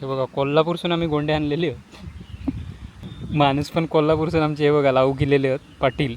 हे बघा कोल्हापूरसून आम्ही गोंडे आणलेले आहोत. माणूस पण कोल्हापूरसून आमचे हे बघा लावू गेलेले आहेत पाटील.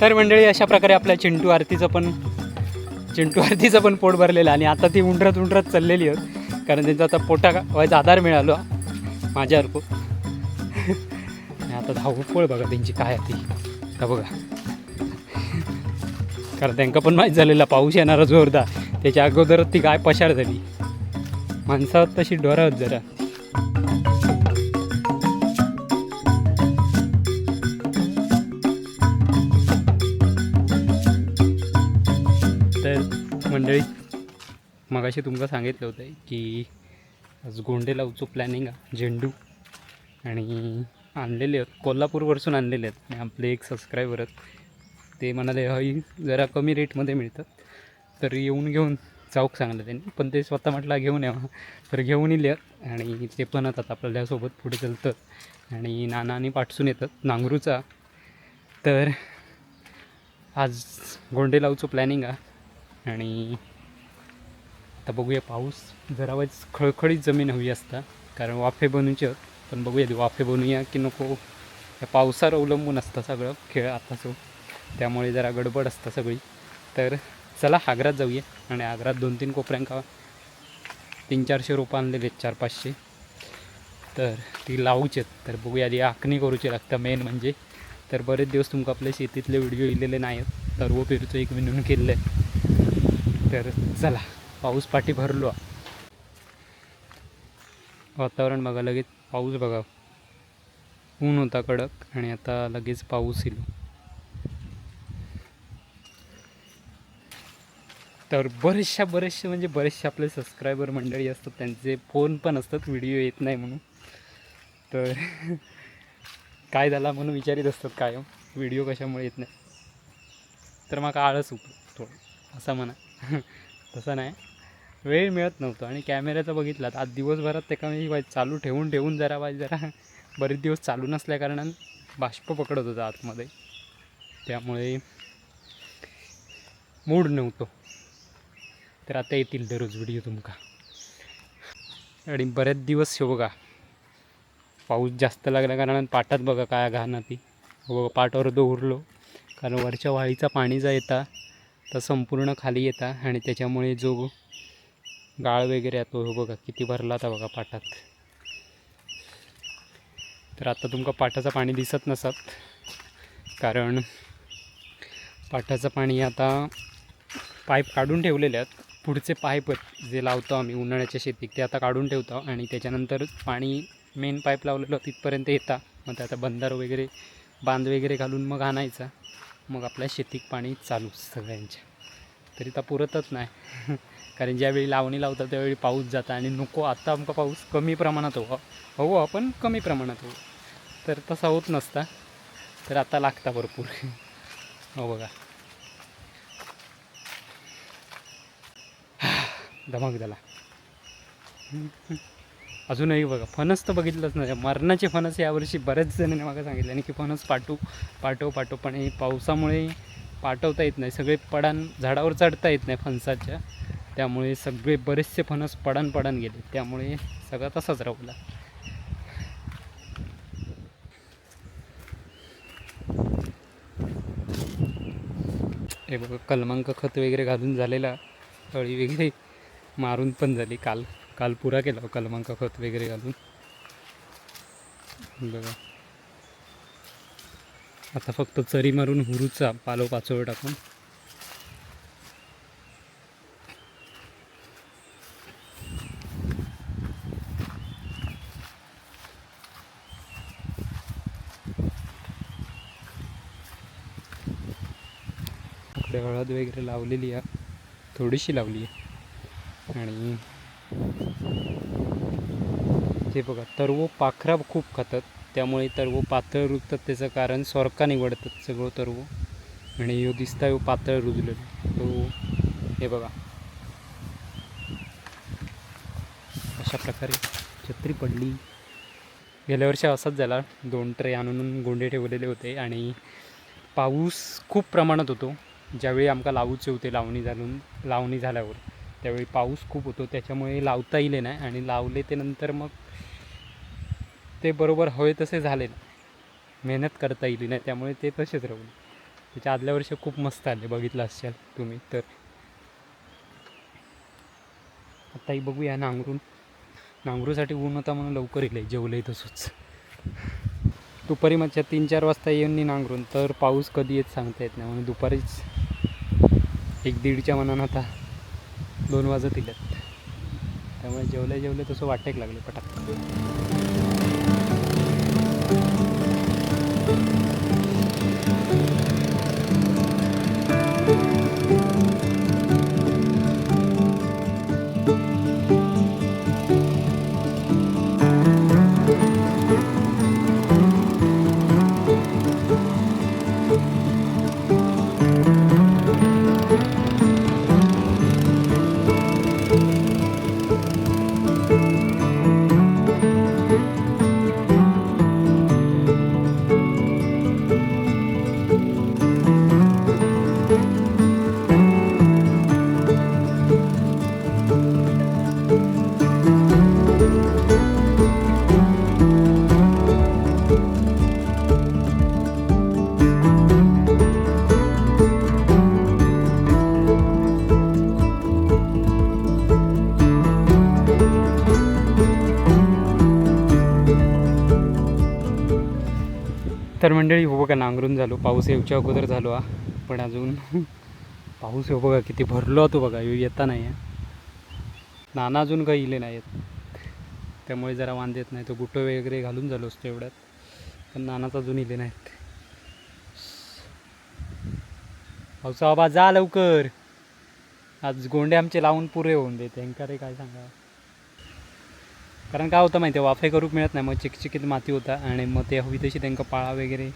तर मंडळी अशा प्रकारे आपल्या चिंटू आरतीचं पण चिंटू आरतीचं पण पोट भरलेलं आहे आणि आता ती उंडरत उंडरत चाललेली आहेत कारण त्यांचा आता पोटा व्हायचा आधार मिळालो. माझ्यासारखं आणि आता धावपळ बघा त्यांची काय आहे ती. का बघा. कारण त्यांना पण माहीत झालेला पाऊस येणारा जोरदार. त्याच्या अगोदरच ती गाय पशार झाली. माणसावर तशी डोरावत जरा. मंडळी मगाशी तुमका सांगितलं होतं की आज गोंडे लावचो प्लॅनिंग आहे झेंडू. आणि आणलेले आहेत कोल्हापूरवरसून आणलेले आहेत. आणि आपले एक सबस्क्रायबर आहेत. ते म्हणाले हई जरा कमी रेटमध्ये मिळतात तर येऊन घेऊन जाऊक सांगलं त्यांनी. पण ते स्वतः म्हटलं घेऊन यावा. तर घेऊन येले आणि ते पण आता आपल्यासोबत पुढे चलतात आणि नाना आणि पाठसून येतात नांगरूचा. तर आज गोंडे लावचं प्लॅनिंग आहे आणि आता बघूया पाऊस. जरावाच खळखळीत जमीन हवी असता कारण वाफे बनूचे पण बघूया वाफे बनवूया की नको. या पावसावर अवलंबून असतं सगळं खेळ आताचं हो. त्यामुळे जरा गडबड असतं सगळी. तर चला आग्रात जाऊया. आणि आग्रात दोन तीन कोपऱ्यांका तीन चारशे रोपं आणलेले आहेत चार पाचशे. तर ती लावूचे आहेत. तर बघूया आधी आखणी करूची लागतं. मेन म्हणजे तर बरेच दिवस तुमका आपल्या शेतीतले व्हिडिओ इलेले नाही आहेत सर्व पेरूचं एक विनून केलेलं आहे. तर चला पाऊस पाठी भरलो. वातावरण बघा लगेच पाऊस बघा. ऊन होता कडक आणि आता लगेच पाऊस येईल. तर बरेचशा बरेचसे म्हणजे बरेचसे आपले सबस्क्रायबर मंडळी असतात त्यांचे फोन पण असतात व्हिडिओ येत नाही म्हणून. तर काय झाला म्हणून विचारित असतात कायम. व्हिडिओ कशामुळे येत नाही? तर मग आळस होतो थोडं असं म्हणा. तसं नाही. वेळ मिळत नव्हतं आणि कॅमेऱ्याचं बघितलं तर आज दिवसभरात ते का मी चालू ठेवून ठेवून जरा वाई जरा बरेच दिवस चालू नसल्या कारणानं बाष्प पकडत होतं आतमध्ये. त्यामुळे मूड नव्हतो. तर आता येतील दररोज व्हिडिओ तुमका. आणि बरेच दिवस हे बघा पाऊस जास्त लागल्या कारणानं पाटात बघा काय घाण ती. हो बघा पाटावर दोरलो. कारण वरच्या वाळीचा पाणी जा येता. तर संपूर्ण खाली येता आणि त्याच्यामुळे जो गाळ वगैरे येतो हो बघा किती भरला होता बघा पाटात तर आता तुमका पाटाचं पाणी दिसत नसत कारण पाटाचं पाणी आता पाईप काढून ठेवलेले आहेत. पुढचे पाईप जे लावतो आम्ही उन्हाळ्याच्या शेतीत ते आता काढून ठेवतो आणि त्याच्यानंतर पाणी मेन पाईप लावलेलं तिथपर्यंत येता. मग ते आता बंधार वगैरे बांध वगैरे घालून मग आणायचा. मग आपल्या शेतीत पाणी चालू सगळ्यांच्या. तरी तर पुरतच नाही. कारण ज्यावेळी लावणी लावतात त्यावेळी पाऊस जाता आणि नको आत्ता आमका पाऊस कमी प्रमाणात हवा. हवं पण कमी प्रमाणात हवं. तर तसा होत नसता. तर आता लागता भरपूर. हो बघा. धमाक झाला. अजूनही बघा फणस तर बघितलंच नाही. मरणाचे फणस यावर्षी बऱ्याच जणांनी मला सांगितले आणि की फणस पाठू पाठव पाठव. पण हे पावसामुळे पाठवता येत नाही. सगळे पडान झाडावर चढता येत नाही फणसाच्या. त्यामुळे सगळे बरेचसे फणस पडान पडान गेले. त्यामुळे सगळा तसाच राहला. हे बघा कलमांक खत वगैरे घालून झालेला तळी वगैरे मारून पण झाली काल. काल पुरा केला हो, कलमांका खत वगैरे घालून. बघा. आता फक्त चरी मारून हुरूचा पालो पाचोळ टाकून. हळद वगैरे लावलेली आहे. थोडीशी लावली आहे. आणि ते बघा तरवो पाखरा खूप खातात. त्यामुळे तरवो पातळ रुजतात. त्याचं कारण सोरका निवडतात सगळं तरवो. आणि ह्यो दिसता ह्यो पातळ रुजलेलो. तो हे बघा. अशा प्रकारे छत्री पडली. गेल्या वर्षी असाच झाला. दोन ट्रे आणून गोंडे ठेवलेले होते आणि पाऊस खूप प्रमाणात होतो. ज्यावेळी आमका लावूचे होते लावणी घालून लावणी झाल्यावर. त्यावेळी पाऊस खूप होतो त्याच्यामुळे लावता येईल नाही आणि लावले ते नंतर मग ते बरोबर हवे तसे झाले नाही. मेहनत करता येईल नाही त्यामुळे ते तसेच राहून. त्याच्या आदल्या वर्षी खूप मस्त आले बघितलं असाल तुम्ही तर. आत्ताही बघूया नांगरून. नांगरूसाठी ऊन होता म्हणून लवकर येईल जेवलंही तसंच. दुपारी मच्छा तीन चार वाजता येऊन नाही नांगरून तर पाऊस कधी येत सांगता येत नाही म्हणून दुपारीच एक दीडच्या मनानं आता दोन वाजत येतात त्यामुळे जेवले जेवले तसं वाटेक लागले पटाक तर मंडळी हो बघा नांगरून झालो. पाऊस येऊच्या अगोदर झालो हा. पण अजून पाऊस हो बघा किती भरलो तो बघा येऊ येता नाही आहे नाना अजून काही इले नाही आहेत त्यामुळे जरा वांद येत नाही. तो गुटो वगैरे घालून झालो असतो एवढ्यात. पण नानाच अजून इले नाहीत. पावसा बाबा जा लवकर. आज गोंडे आमचे लावून पुरे होऊन दे त्यांका रे काय सांगा कारण काय होतं माहिती आहे वाफे करूक मिळत नाही मग चिकचिकीत माती होता आणि मग ते हवी तशी त्यांना पाळा वगैरे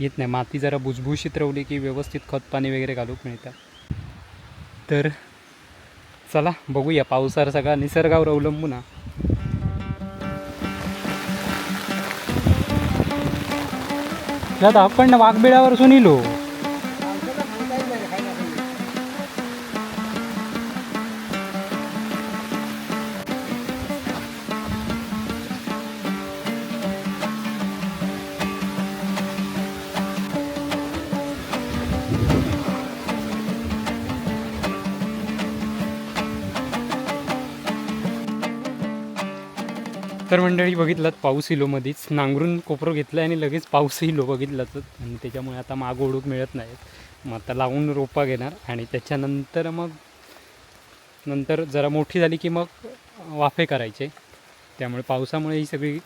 येत नाही. माती जरा भुसभुशीत रवली की व्यवस्थित खत पाणी वगैरे घालूक मिळतं. तर चला बघूया. पावसावर सगळा निसर्गावर अवलंबून हा. आपण वाघबिळावर सुनिलो हो. मंडळी बघितलात पाऊस इलो मध्येच नांगरून कोपरं घेतलं आणि लगेच पाऊस इलो बघितलाच आणि त्याच्यामुळे आता माग ओढूक मिळत नाहीत. मग आता लावून रोपा घेणार आणि त्याच्यानंतर मग नंतर जरा मोठी झाली की मग वाफे करायचे. त्यामुळे पावसामुळे ही सगळी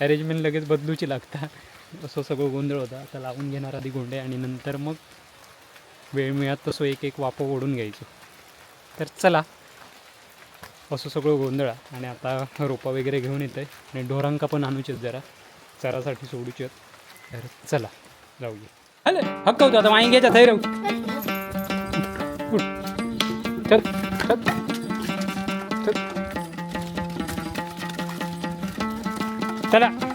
अरेंजमेंट लगेच बदलूची लागतात असं सगळं गोंधळ होता. आता लावून घेणार आधी गोंडे आणि नंतर मग वेळ मिळत तसं एक एक वाफं ओढून घ्यायचो. तर चला असं सगळं गोंधळा. आणि आता रोपा वगैरे घेऊन येतं आहे आणि ढोरांका पण आणूचेत जरा. चरासाठी सोडूचेत. तर चला जाऊया. अरे हक्क होतो आता. माई घ्यायचा थैर चल चल. चल. चला.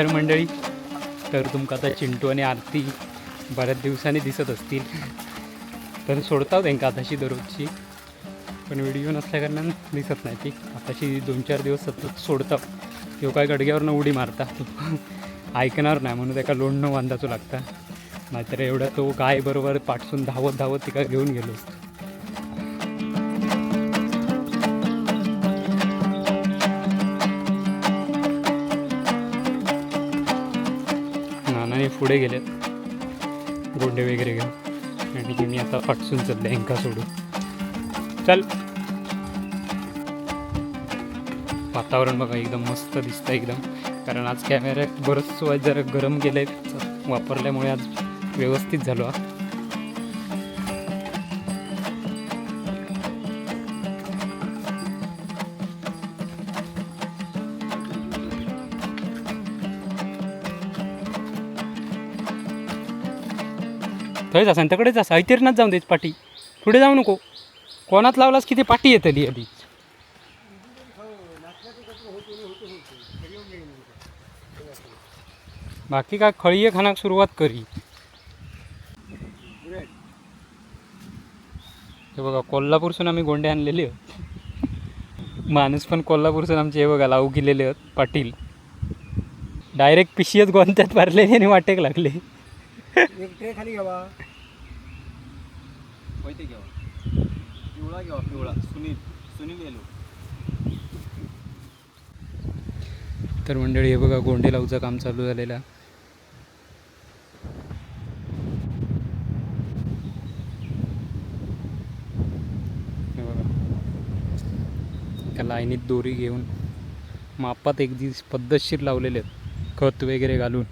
तर मंडळी. तर तुमका आता चिंटू आणि आरती बऱ्याच दिवसांनी दिसत असतील. तर सोडता त्यांका आताशी दररोजची. पण व्हिडिओ नसल्या कारणानं दिसत नाही ती. आताशी दोन चार दिवस सतत सोडता किंवा काय गडग्यावरनं उडी मारता. ऐकणार नाही म्हणून त्याका लोणनं बांधायचं लागता. नाहीतर एवढा तो गाय बरोबर पाठसून धावत धावत तिका घेऊन गेलो. पुढे गेलेत. गोंडे वगैरे घेऊन. आणि मी आता फटसून चालले हेंका सोडून. चल. वातावरण बघा एकदम मस्त दिसतं एकदम. कारण आज कॅमेऱ्यात बरंच जरा गरम केलं आहे वापरल्यामुळे आज व्यवस्थित झालो हा. थंय आणि तकडेच असा. ऐतेरनाच जाऊन देत पाठी पुढे जाऊ नको. कोणात लावलास की ते पाठी येतली आधी. बाकी काय खळीये खानाक सुरुवात करी. हे बघा कोल्हापूरसून आम्ही गोंडे आणलेले आहोत. माणूस पण कोल्हापूरसून आमचे हे बघा लावू गेलेले आहेत पाटील. डायरेक्ट पिशीयत गोंत्यात भरलेले आणि वाटेक लागले. एक ट्रे खाली घ्यावा. पैसे घ्यावा. पिवळा घ्यावा पिवळा. सुनील सुनील येलो. तर मंडळी हे बघा गोंडे लावूचं काम चालू झालेलं. हे एका लाईनीत दोरी घेऊन मापात एक दिवस पद्धतशीर लावलेले आहेत. खत वगैरे घालून.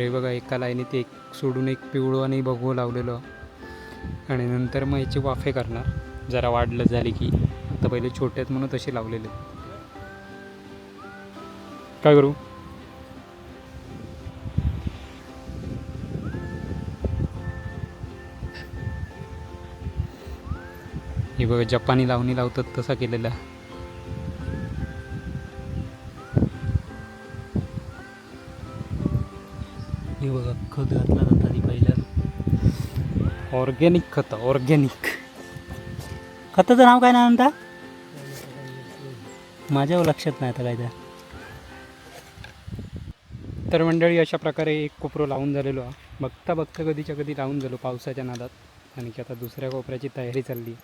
तर हे बघा एका लाईनीत एक सोडून एक पिवळं आणि बघू लावलेलं आणि नंतर मग याची वाफे करणार. जरा वाढलं झाली की आता पहिले छोटे आहेत म्हणून तसे लावलेले. काय करू? हे बघा जपानी लावणी लावतात तसा केलेला. हे बघा खत घातला जात आधी पहिल्या ऑर्गॅनिक खत ऑर्गॅनिक खताचं नाव काय ना म्हणता माझ्या लक्षात नाही आता काय त्या तर मंडळी अशा प्रकारे एक कोपरो लावून झालेलो हा. बघता बघता कधीच्या कधी लावून झालो पावसाच्या नादात. आणि की आता दुसऱ्या कोपऱ्याची तयारी चालली.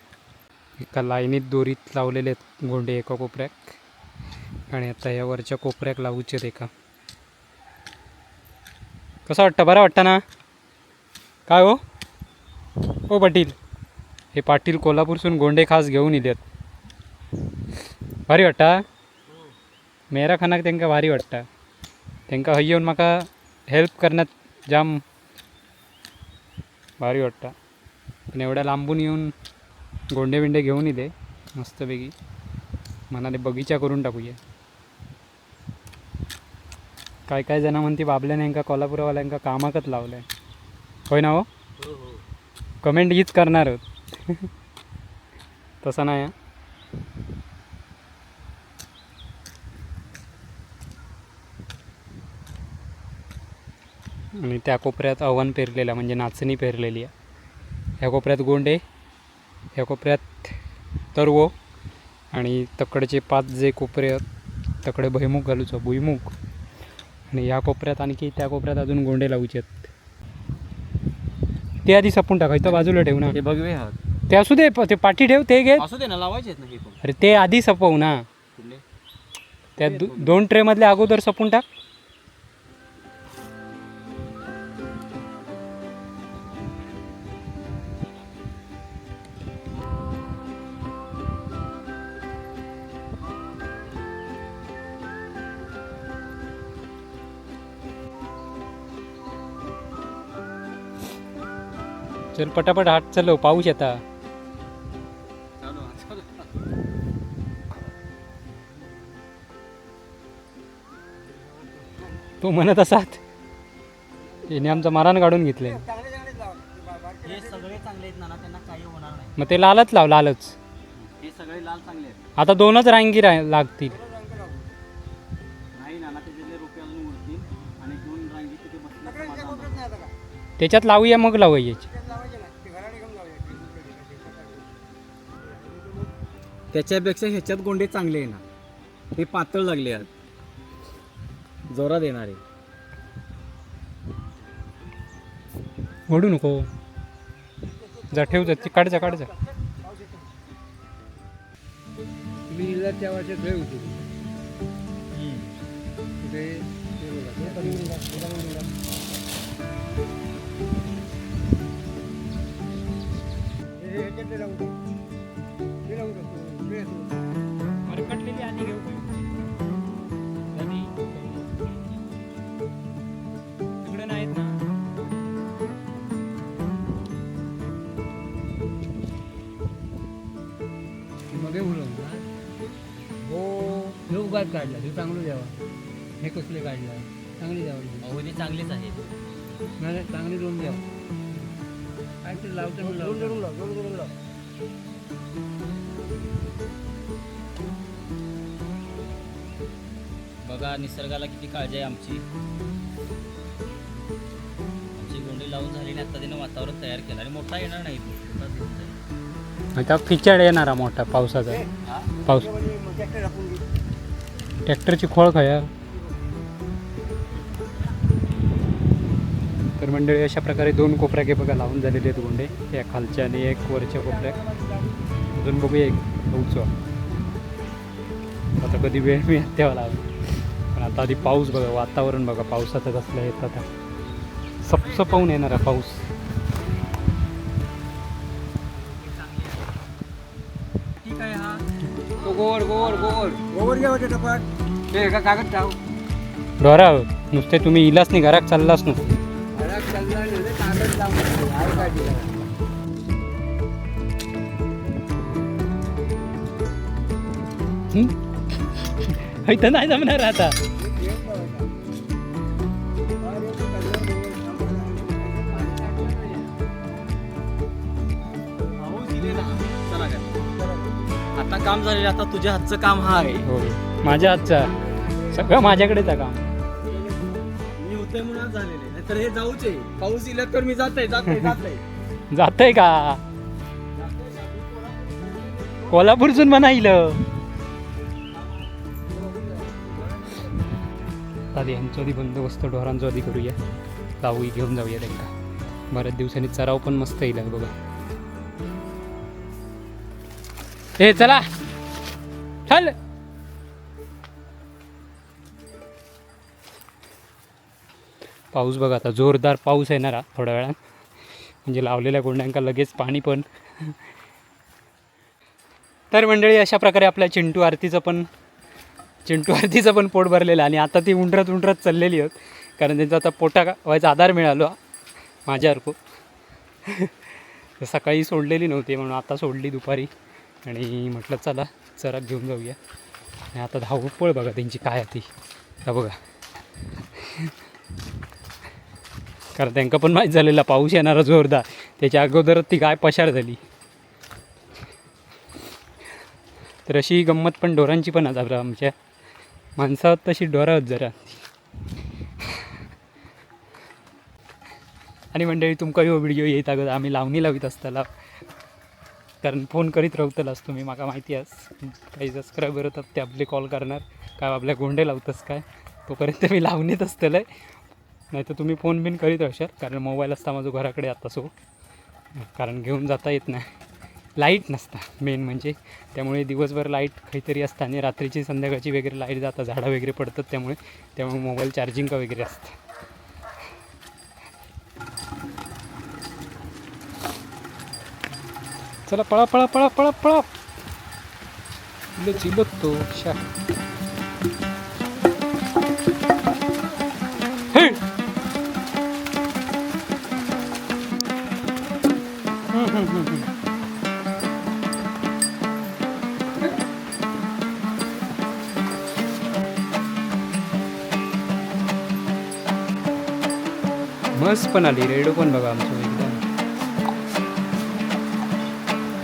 एका लाईनीत दोरीत लावलेले आहेत गोंडे एका कोपऱ्यात. आणि आता या वरच्या कोपऱ्याक लावूचे एका. कसं वाटतं? बरं वाटतं ना? काय हो? ओ पाटील. हे पाटील कोल्हापूरसून गोंडे खास घेऊन इलेत. भारी वाटता मेरा खानाक तांकां भारी वाटता. तांकां हय येवन म्हाका हेल्प करण्यात जाम भारी वाटता. पण एवढ्या लांबून येऊन गोंडे बिंडे घेऊन येते मस्तपैकी. मनाले बगीचा करून टाकूया. काय काय जण म्हणते बाबल्याने यांका कोल्हापूरवाल्यांका कामाकच लावलंय. होय ना हो? कमेंट हीच करणार आहोत. तसं नाही आणि त्या कोपऱ्यात अवन पेरलेला म्हणजे नाचणी पेरलेली आहे. ह्या कोपऱ्यात गोंडे ह्या कोपऱ्यात तरवो आणि तकडचे पाच जे कोपरे आहेत तकडे भुईमुग घालूचो भुईमुख आणि या कोपऱ्यात आणखी त्या कोपऱ्यात अजून गोंडे लावचे ते आधी सपून टाक इथं बाजूला ठेव ना. हे बघवे हा ते असू दे प- ते पाठी ठेव ते घे. असू दे ना लावायचे आहेत ना हे पण. अरे ते आधी सपवू ना. कुठले? त्या दो- दोन ट्रेमधले अगोदर सपून टाक. चल पटापट हात चलो पाऊस येता. हा, तो म्हणत असात याने आमचं मारान काढून हे नाही. मग ते लालच लाव लालच. हे सगळे लाल चांगले आहेत. आता दोनच रांगी रा लागतील. थोडं रंग लावू. नाही ना त्याच्यापेक्षा ह्याच्यात गोंडे चांगले आहे ना हे पातळ लागले आहेत जोरात येणारे ओढू नको जा ठेव जा ती काढ जा काढ जा मी हिला त्या वर्षात लय होती कुठे ते बघा. ते जा. हे- हे दे. ते लावून ते घेऊ तिकडे नाहीत ना? मग हे. हो उगाच काढला. हे चांगलं द्यावा. हे कसले काढला? चांगली द्यावा अवधी चांगलेच आहेत. नाही चांगली दोन द्यावा. काय ते लावतं दोन दोन लाव दोन दोन लाव. बघा निसर्गाला किती काळजी आहे आमची. आमची गोंडी लावून झाली आणि आता तिने वातावरण तयार केलं आणि मोठा येणार नाही. आता फिचड येणारा मोठा पावसाचा. हा? पाऊस. ट्रॅक्टरची खोळ खया तर मंडळी अशा प्रकारे दोन कोपऱ्या हे बघा लावून झालेले आहेत गोंडे. एक खालच्या आणि एक वरच्या कोपऱ्यात अजून बघूया एक. उचवा. आता कधी वेळ मिळत तेव्हा लावून आता आधी पाऊस बघा वातावरण बघा पावसाचं कसलं येत आता. सपस पाहून येणार आहे पाऊस. ठीक आहे हा. गोवर गोवर गोवर. गोवर घ्या वाटतं टपाट ते का कागद टाव डोरा नुसते तुम्ही इलाच नाही घरात चाललाच नसते. मला चालला कागद लावून दिला इथं नाही जमणार आता. आता काम झालेलं आता तुझ्या हातचं काम हा आहे. हो माझ्या हातचा. सगळं माझ्याकडेच आहे काम. मी होतोय म्हणून झालेले नाहीतर हे जाऊच आहे. पाऊस इला तर मी जातोय जातोय जातोय. जातंय का? कोल्हापूरसून म्हणा आधी आधी बंदोबस्त ढोरांचा आधी करूया. लावू घेऊन जाऊया त्यांना. बऱ्याच दिवसांनी चराव पण मस्त येईल बघा. ए चला. चल. पाऊस बघा आता. जोरदार पाऊस येणार हा थोड्या वेळात. म्हणजे लावलेल्या गोंड्यांका लगेच पाणी पण. तर मंडळी अशा प्रकारे आपल्या चिंटू आरतीचं पण चिंटू आरतीचं पण पोट भरलेलं आणि आता ती उंडरत उंडरत चाललेली आहेत. कारण त्यांचा आता पोटा व्हायचा आधार मिळालो माझ्यासारखं सकाळी सोडलेली नव्हती म्हणून आता सोडली दुपारी. आणि म्हटलं चला चरा घेऊन जाऊया. आणि आता धावपळ बघा त्यांची काय आहे ती. आता बघा. कारण त्यांना पण माहीत झालेला पाऊस येणारा जोरदार. त्याच्या अगोदरच ती काय पशार झाली. तर अशी गंमत पण ढोरांची पण आता आमच्या आमच्या तशी ढोरा जरा. आणि मंडळी तुमका हो व्हिडिओ येत अगोदर आम्ही लावणी लावित असताना कारण फोन करीत रावतलास तुम्ही माका माहिती आस काही सबस्क्रायबर होतात ते आपले कॉल करणार. काय आपल्या गोंडे लावतस काय? तोपर्यंत मी लावणीत असतलं नाही तर तुम्ही फोन बिन करीत राहशाल कारण मोबाईल असता माझं घराकडे आता सो हो. कारण घेऊन जाता येत नाही. लाइट नसता मेन म्हणजे. त्यामुळे दिवसभर लाइट काहीतरी असतं आणि रात्रीची संध्याकाळची वगैरे लाइट जातात झाडं वगैरे पडतात त्यामुळे. त्यामुळे मोबाईल चार्जिंग का वगैरे असतं. चला पळा पळा पळा पळा पळा. चिबतो शा. मस्त पण आली रेडो पण बघा आमचं एकदम.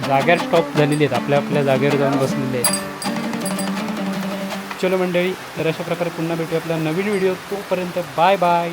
जाग्यावर स्टॉप झालेली आहेत. आपल्या आपल्या जागेवर जाऊन बसलेले आहेत. चलो मंडळी तर अशा प्रकारे पुन्हा भेटू आपल्या नवीन व्हिडिओ तोपर्यंत बाय बाय